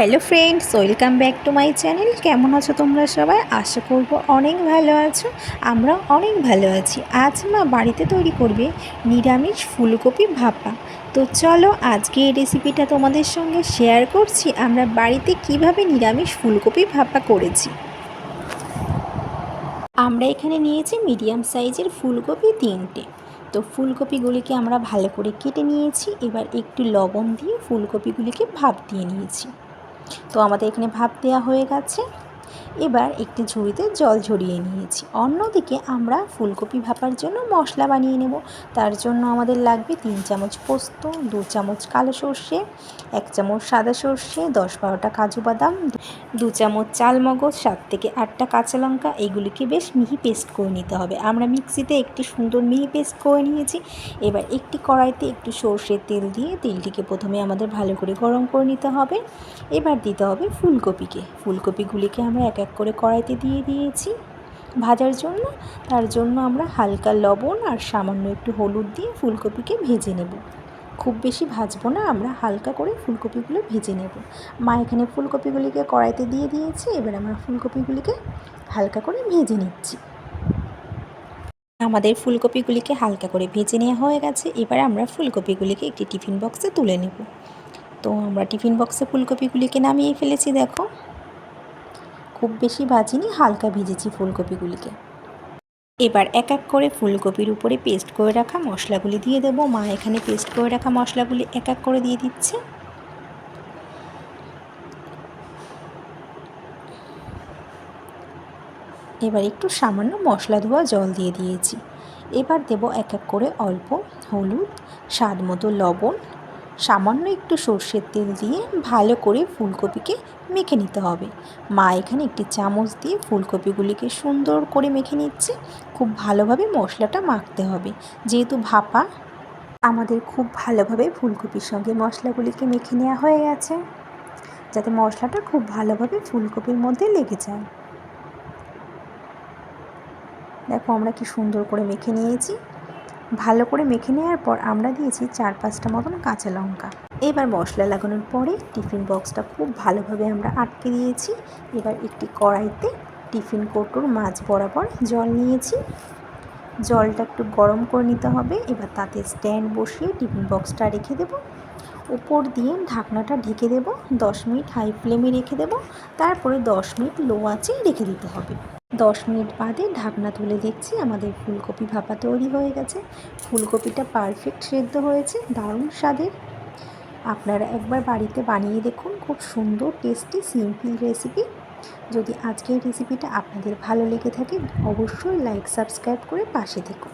Hello friends, welcome back to my channel. কেমন আছো তোমরা সবাই? আশা করব অনেক ভালো আছো। আমরা অনেক ভালো আছি। আজ মা বাড়িতে তৈরি করবে নিরামিষ ফুলকপি ভাপা। তো চলো আজকে এই রেসিপিটা তোমাদের সঙ্গে শেয়ার করছি। আমরা বাড়িতে কীভাবে নিরামিষ ফুলকপি ভাপা করেছি। আমরা এখানে নিয়েছি মিডিয়াম সাইজের ফুলকপি তিনটে। তো ফুলকপিগুলিকে আমরা ভালো করে কেটে নিয়েছি। এবার একটু লবণ দিয়ে ফুলকপিগুলিকে ভাপ দিয়ে নিয়েছি। তো আমাদের এখানে ভাপ দেওয়া হয়ে গেছে। এবার একটি ঝুড়িতে জল ঝরিয়ে নিয়েছি। অন্যদিকে আমরা ফুলকপি ভাপার জন্য মশলা বানিয়ে নেব। তার জন্য আমাদের লাগবে তিন চামচ পোস্ত, দু চামচ কালো সর্ষে, এক চামচ সাদা সর্ষে, দশ বারোটা কাজু বাদাম, দু চামচ চাল মগজ, সাত থেকে আটটা কাঁচা লঙ্কা। এগুলিকে বেশ মিহি পেস্ট করে নিতে হবে। আমরা মিক্সিতে একটি সুন্দর মিহি পেস্ট করে নিয়েছি। এবার একটি কড়াইতে একটু সর্ষের তেল দিয়ে তেলটিকে প্রথমে আমাদের ভালো করে গরম করে নিতে হবে। এবার দিতে হবে ফুলকপিকে। ফুলকপিগুলিকে আমরা এক এক করে কড়াইতে দিয়ে দিয়েছি। ভাজার জন্য তার জন্য আমরা হালকা লবণ আর সামান্য একটু হলুদ দিয়ে ফুলকপিকে ভেজে নেব। খুব বেশি ভাজবো না, আমরা হালকা করে ফুলকপিগুলো ভেজে নেব। মা এখানে ফুলকপিগুলিকে কড়াইতে দিয়ে দিয়েছে, এবার আমরা ফুলকপিগুলিকে হালকা করে ভেজে নিচ্ছি। আমাদের ফুলকপিগুলিকে হালকা করে ভেজে নেওয়া হয়ে গেছে, এবার আমরা ফুলকপিগুলিকে একটি টিফিন বক্সে তুলে নেব। তো আমরা টিফিন বক্সে ফুলকপিগুলিকে নামিয়ে ফেলেছি, দেখো। খুব বেশি ভাজিনি, হালকা ভেজেছি ফুলকপিগুলিকে। এবার এক এক করে ফুলকপির উপরে পেস্ট করে রাখা মশলাগুলি দিয়ে দেবো। মা এখানে পেস্ট করে রাখা মশলাগুলি এক এক করে দিয়ে দিচ্ছে। এবার একটু সামান্য মশলা ধোয়া জল দিয়ে দিয়েছি। এবার দেব এক এক করে অল্প হলুদ স্বাদ মতো লবণ সামান্য একটু সর্ষের তেল দিয়ে ভালো করে ফুলকপিকে মেখে নিতে হবে। মা এখানে একটি চামচ দিয়ে ফুলকপিগুলিকে সুন্দর করে মেখে নিচ্ছে। খুব ভালোভাবে মশলাটা মাখতে হবে। যেহেতু ভাপা, আমাদের খুব ভালোভাবে ফুলকপির সঙ্গে মশলাগুলিকে মেখে নেওয়া হয়ে গেছে। যাতে মশলাটা খুব ভালোভাবে ফুলকপির মধ্যে লেগে যায়। দেখো আমরা কি সুন্দর করে মেখে নিয়েছি। ভালো করে মেখে নেওয়ার পর আমরা দিয়েছি চার পাঁচটা মতন কাঁচা লঙ্কা। এবার মশলা লাগানোর পরে টিফিন বক্সটা খুব ভালোভাবে আমরা আটকে দিয়েছি। এবার একটি কড়াইতে টিফিন কৌটোর মাছ বরাবর জল নিয়েছি। জলটা একটু গরম করে নিতে হবে। এবার তাতে স্ট্যান্ড বসিয়ে টিফিন বক্সটা রেখে দেব। উপর দিয়ে ঢাকনাটা ঢেকে দেব। দশ মিনিট হাই ফ্লেমে রেখে দেব। তারপরে দশ মিনিট লো আঁচে রেখে দিতে হবে। দশ মিনিট বাদে ঢাকনা তুলে দেখছি আমাদের ফুলকপি ভাপা তৈরি হয়ে গেছে। ফুলকপিটা পারফেক্ট সেদ্ধ হয়েছে, দারুণ স্বাদের। আপনারা একবার বাড়িতে বানিয়ে দেখুন, খুব সুন্দর টেস্টি সিম্পল রেসিপি যদি আজকের রেসিপিটা আপনাদের ভালো লেগে থাকে, অবশ্যই লাইক সাবস্ক্রাইব করে পাশে দেখুন।